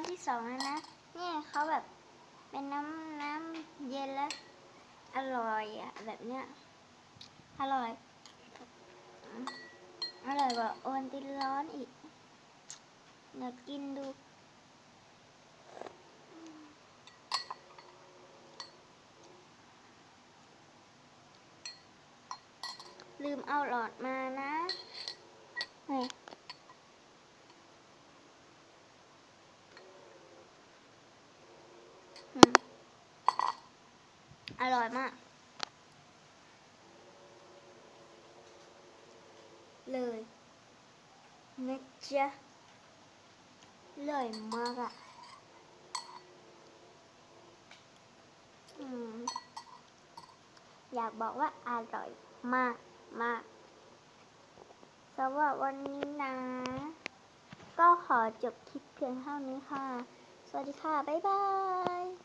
วันที่สองแล้วนะ เนี่ยเขาแบบเป็นน้ำน้ำเย็นแล้ว อร่อยอะ แบบเนี้ย อร่อย อร่อยกว่าโอวัลติร้อนอีกเดี๋ยวกินดูลืมเอาหลอดมานะเฮ้ย อร่อยมาก เลยนะจ๊ะอร่อยมากอะอืมอยากบอกว่าอร่อยมากมากสำหรับวันนี้นะ ก็ขอจบคลิปเพียงเท่านี้ค่ะ สวัสดีค่ะ บ๊ายบาย